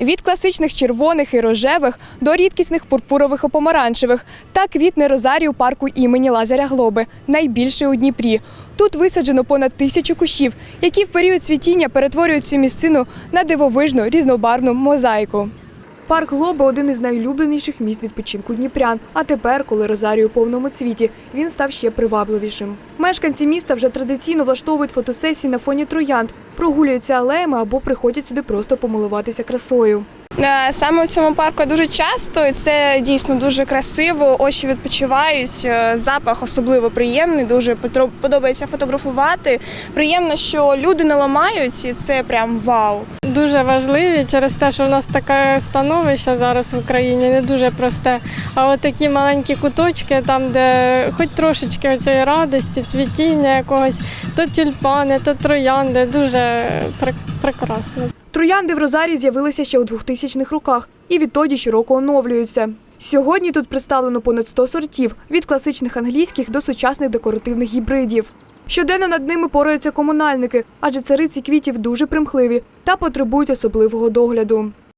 Від класичних червоних і рожевих до рідкісних пурпурових і помаранчевих. та квітне розарі у парку імені Лазаря Глоби, найбільший у Дніпрі. Тут висаджено понад тисячу кущів, які в період цвітіння перетворюють цю місцину на дивовижну різнобарвну мозаїку. Парк Глоба один із найулюбленіших місць відпочинку дніпрян. А тепер, коли розарій у повному цвіті, він став ще привабливішим. Мешканці міста вже традиційно влаштовують фотосесії на фоні троянд, прогулюються алеями або приходять сюди просто помилуватися красою. Е, Саме у цьому парку дуже часто, і це дійсно дуже красиво, очі відпочивають, е, запах особливо приємний, дуже подобається фотографувати. Приємно, що люди не ламають, і це прям вау. дуже важливі через те, що в нас таке становище зараз в Україні не дуже просте. А от такі маленькі куточки, там, де хоч трошечки цієї радості, цвітіння якогось, то тюльпани, то троянди, дуже пр- прекрасно. Троянди в Розарі з'явилися ще у 2000-х роках і відтоді щороку оновлюються. Сьогодні тут представлено понад 100 сортів від класичних англійських до сучасних декоративних гібридів. Щоденно над ними пораються комунальники, адже цариці квітів дуже примхливі та потребують особливого догляду.